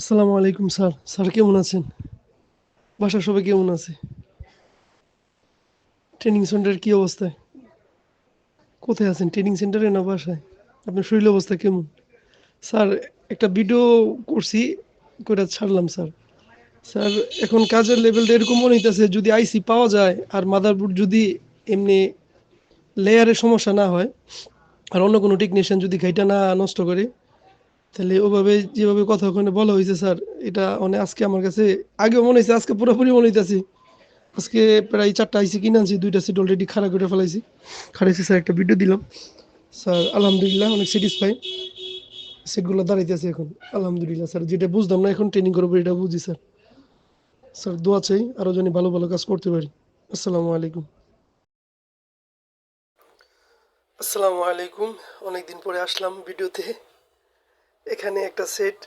আসসালামু আলাইকুম, sir. Sir, কেমন আছেন? বাসার সবাই কেমন আছে? ট্রেনিং সেন্টারের কি অবস্থায় কোথায় আছেন? ট্রেনিং সেন্টারে না বাসায়? আপনার শরীর অবস্থা কেমন? স্যার, একটা ভিডিও করছি করে ছাড়লাম, স্যার। স্যার, এখন কাজের লেভেলটা এরকম মনে হইতেছে, যদি আইসি পাওয়া যায়, আর মাদারবোর্ড যদি এমনি লেয়ারের সমস্যা না হয়, আর অন্য কোনো টেকনিশিয়ান যদি ঘাইটা না নষ্ট করে তাহলে ওভাবে যেভাবে কথা ওখানে বলা হয়েছে, স্যার, এটা মানে আজকে আমার কাছে আগেও মনে হয়েছে, আজকে পুরোপুরি মনে হইতেছি। আজকে প্রায় চারটা আইসি কিনে আনছি, দুইটা সিট অলরেডি খাড়া করে ফেলাইছি। খাড়াইছি, স্যার, একটা ভিডিও দিলাম। স্যার, আলহামদুলিল্লাহ, অনেক স্যাটিসফাই সিটগুলো দাঁড়াইতেছে এখন, আলহামদুলিল্লাহ, স্যার, যেটা বুঝতাম না, এখন ট্রেনিং করব, এটা বুঝি, স্যার। স্যার, দোয়া চাই আরও জানি ভালো ভালো কাজ করতে পারি। আসসালামু আলাইকুম। আসসালামু আলাইকুম, অনেকদিন পরে আসলাম ভিডিওতে। এখানে একটা সেট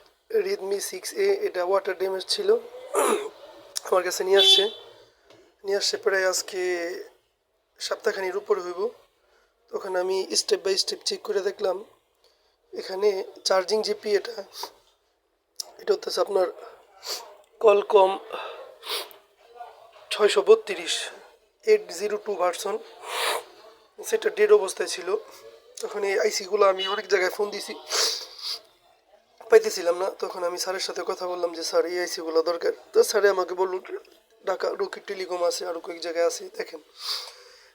রিদমি সিক্স এ এটা ওয়াটার ড্যামেজ ছিল। আমার কাছে নিয়ে আসছে। নিয়ে আসছে প্রায় আজকে সপ্তাহখানির উপরে হইব। তখন আমি স্টেপ বাই স্টেপ চেক করে দেখলাম। এখানে চার্জিং জিপি এটা এটা হচ্ছে আপনার কলকম ছয়শো বত্রিশ এইট জিরো টু ভার্সন সেটা ডেড অবস্থায় ছিল। তখন এই আইসিগুলো আমি অনেক জায়গায় ফোন দিছি। পাইতেছিলাম না, তখন আমি স্যারের সাথে কথা বললাম যে, স্যার, এই আইসিগুলো দরকার। তো স্যারে আমাকে বলল, ঢাকা রকি টেলিকম আছে আরও কয়েক জায়গায় আছে, দেখেন।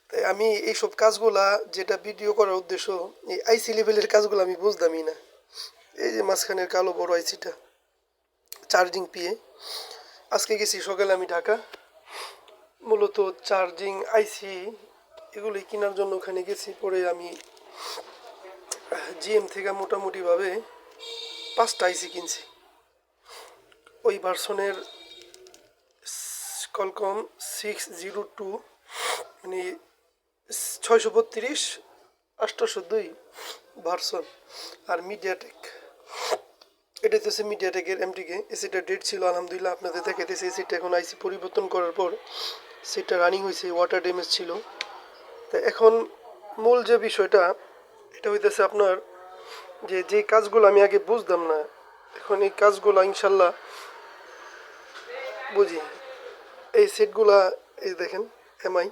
তাই আমি এইসব কাজগুলা, যেটা ভিডিও করার উদ্দেশ্য, এই আইসি লেভেলের কাজগুলো আমি বুঝতামই না। এই যে মাঝখানের কালো বড় আইসিটা, চার্জিং পিয়ে আজকে গেছি সকালে আমি ঢাকা। মূলত চার্জিং, আইসি এগুলি কেনার জন্য ওখানে গেছি। পরে আমি জিএম থেকে মোটামুটিভাবে পাঁচটা আইসি কিনছি। ওই ভার্সনের কলকম সিক্স জিরো টু মানে ছয়শো বত্রিশ আটশোশো দুই ভার্সন আর মিডিয়াটেক এটা হচ্ছে মিডিয়াটেকের এমটিকে এসিটা ডেট ছিল, আলহামদুলিল্লাহ আপনাদের দেখাইতেছে এসিটা এখন আইসি পরিবর্তন করার পর সেটা রানিং হয়েছে ওয়াটার ড্যামেজ ছিল। তা এখন মূল যে বিষয়টা, এটা হইতেছে আপনার যে যে কাজগুলো আমি আগে বুঝতাম না, এখন এই কাজগুলো ইনশাল্লাহ বুঝি। এই সেটগুলা, এই দেখেন এমআই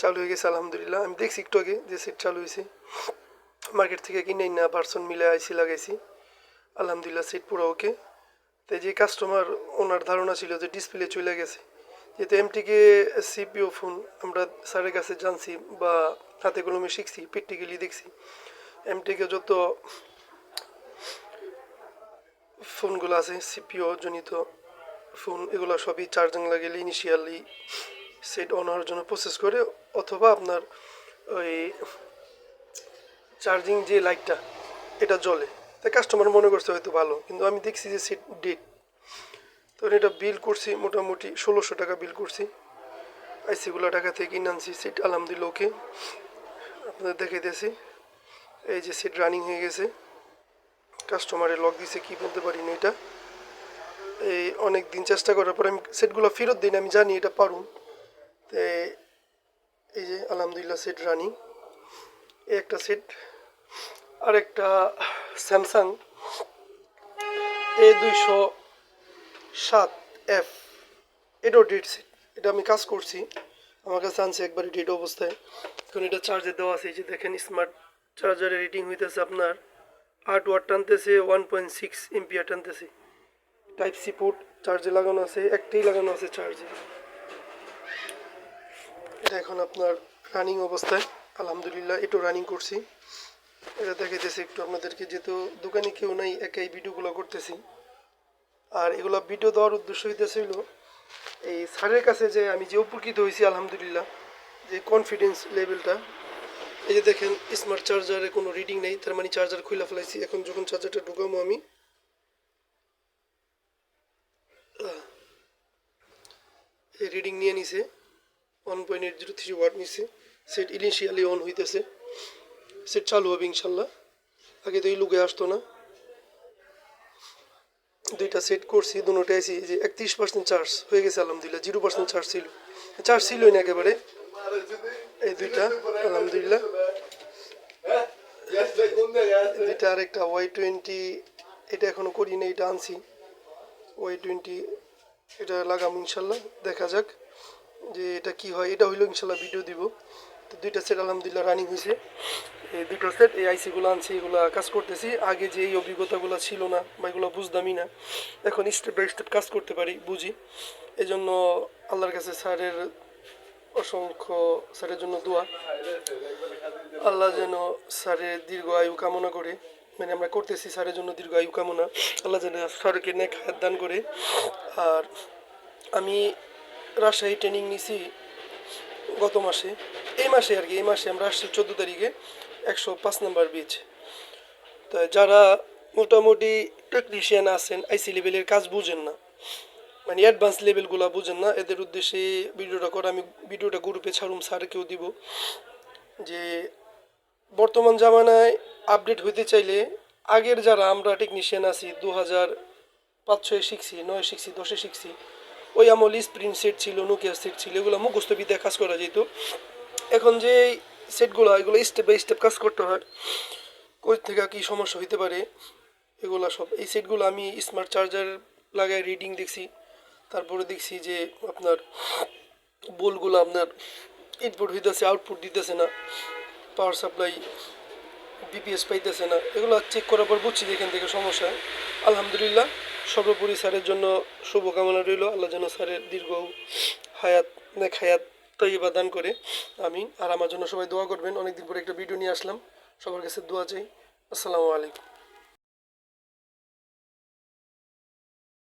চালু হয়ে গেছে, আলহামদুলিল্লাহ। আমি দেখছি একটু আগে যে সেট চালু হয়েছে। মার্কেট থেকে কিনে না ভার্সন মিলে আইসি লাগাইছি। আলহামদুলিল্লাহ, সেট পুরো ওকে তো যে কাস্টমার ওনার ধারণা ছিল যে ডিসপ্লে চলে গেছে। যেহেতু এমটিকে সিপিও ফোন আমরা স্যারের কাছে জানছি বা হাতে কলমে শিখছি প্র্যাকটিক্যালি দেখছি। এমটিকে যত ফোনগুলো আছে সিপিও জনিত ফোন, এগুলো সবই চার্জিং লাগালে ইনিশিয়ালি সেট অন হওয়ার জন্য প্রসেস করে, অথবা আপনার ওই চার্জিং যে লাইটটা এটা জ্বলে। তাই কাস্টমার মনে করছে হয়তো ভালো, কিন্তু আমি দেখছি যে সেট ডেট তো এটা বিল করছি, মোটামুটি ষোলোশো টাকা বিল করছি। আইসিগুলো টাকা থেকে কিনে আনছি সিট আলহামদুলিল্লাহ ওকে আপনাদের দেখাইতেছি, এই যে সিট রানিং হয়ে গেছে। কাস্টমারে লক দিছে, কি বলতে পারি না এটা? এই অনেক দিন চেষ্টা করার পর আমি সেটগুলো ফেরত দিই না, আমি জানি এটা পারুন তো এই যে আলহামদুলিল্লাহ সেট রানিং এই একটা সেট আর একটা স্যামসাং এ দুইশো সাত এফ এটাও ডেট সেট এটা আমি কাজ করছি। আমার কাছে আনছে একবারে ডেট অবস্থায়। এখন এটা চার্জে দেওয়া আছে, এই যে দেখেন স্মার্ট চার্জারে রেটিং হইতেছে আপনার। আট ওয়াট টানতেছে ওয়ান পয়েন্ট সিক্স এমপিআর টানতেছে। টাইপ সি পোর্ট চার্জে লাগানো আছে, একটাই লাগানো আছে চার্জে এটা এখন আপনার রানিং অবস্থায়, আলহামদুলিল্লাহ এটাও রানিং করছি। এটা দেখাইতেছি একটু আপনাদেরকে, যেহেতু দোকানে কেউ নাই, একাই ভিডিওগুলো করতেছি। আর এগুলো ভিডিও দেওয়ার উদ্দেশ্য হইতেছিল, এই স্যারের কাছে যে আমি যে উপকৃত হয়েছি আলহামদুলিল্লাহ, যে কনফিডেন্স লেভেলটা এই যে দেখেন স্মার্ট চার্জারে কোনো রিডিং নেই, তার মানে চার্জার খুলে ফেলাইছি। এখন যখন চার্জারটা ঢুকাবো আমি রিডিং নিয়ে নিছে one point eight zero three watt নিছে সেট ইনিশিয়ালি অন হইতেছে সেট চালু হবে ইনশাল্লাহ। আগে তো এই লুকে আসতো না। দুইটা সেট করছি দুটোটাই আইসি যে একত্রিশ পার্সেন্ট চার্জ হয়ে গেছে, আলহামদুলিল্লাহ জিরো পার্সেন্ট চার্জ ছিল। চার্জ ছিলই না একেবারে। এই দুইটা। আলহামদুলিল্লাহ। দুইটা আরেকটা ওয়াই টোয়েন্টি এটা এখনও করি না এটা আনছি। ওয়াই টোয়েন্টি এটা লাগাম ইনশাল্লাহ, দেখা যাক যে এটা কি হয়। এটা হইল ইনশাল্লাহ ভিডিও দিব। তো দুইটা সেট আলহামদুলিল্লাহ রানিং হয়েছে এই দুটো সেট এই আইসিগুলো আনছি, এগুলো কাজ করতেছি। আগে যে এই অভিজ্ঞতাগুলো ছিল না বা এগুলো বুঝতামই না, এখন স্টেপ বাই স্টেপ কাজ করতে পারি, বুঝি। এই জন্য আল্লাহর কাছে স্যারের অসংখ্য স্যারের জন্য দোয়া। আল্লাহ যেন স্যারের দীর্ঘ আয়ু কামনা করে। মানে আমরা করতেছি স্যারের জন্য দীর্ঘ আয়ু কামনা। আল্লাহ যেন স্যারকে নেক হায়াত দান করে। আর আমি রাজশাহী ট্রেনিং নিছি গত মাসে। এই মাসে আর কি, এই মাসে আমরা আসছি চোদ্দ তারিখে একশো পাঁচ নাম্বার বিচ তো যারা মোটামুটি টেকনিশিয়ান আছেন আইসি লেভেলের কাজ বুঝেন না। মানে অ্যাডভান্স লেভেলগুলো বুঝেন না, এদের উদ্দেশ্যে ভিডিওটা করে, আমি ভিডিওটা গ্রুপে ছাড়ুম স্যারকেও দিব। যে বর্তমান জামানায় আপডেট হইতে চাইলে আগের যারা আমরা টেকনিশিয়ান আছি দু হাজার পাঁচ ছয়ে শিখছি, নয় শিখছি, দশে শিখছি, ওই আমল স্প্রিন সেট ছিল নোকিয়া সেট ছিল, এগুলো মুখস্থ বিদ্যায় কাজ করা যেত। এখন যে সেটগুলো এগুলো স্টেপ বাই স্টেপ কাজ করতে হয়, কই থেকে কী সমস্যা হইতে পারে, এগুলো সব। এই সেটগুলো আমি স্মার্ট চার্জার লাগায় রিডিং দেখছি। তারপরে দেখছি যে আপনার বোলগুলো আপনার ইনপুট হইতেছে আউটপুট দিতেছে না পাওয়ার সাপ্লাই বিপিএস পাইতেছে না, এগুলো চেক করার পর বুঝছি যে এখান থেকে সমস্যা। আলহামদুলিল্লাহ, সর্বোপরি স্যারের জন্য শুভকামনা রইল, আল্লাহ যেন স্যারের দীর্ঘ হায়াত, নেক হায়াত তৈবা দান করে আমি আর আমার জন্য সবাই দোয়া করবেন। অনেকদিন পরে একটা ভিডিও নিয়ে আসলাম। সবার কাছে দোয়া চাই। আসসালামু আলাইকুম।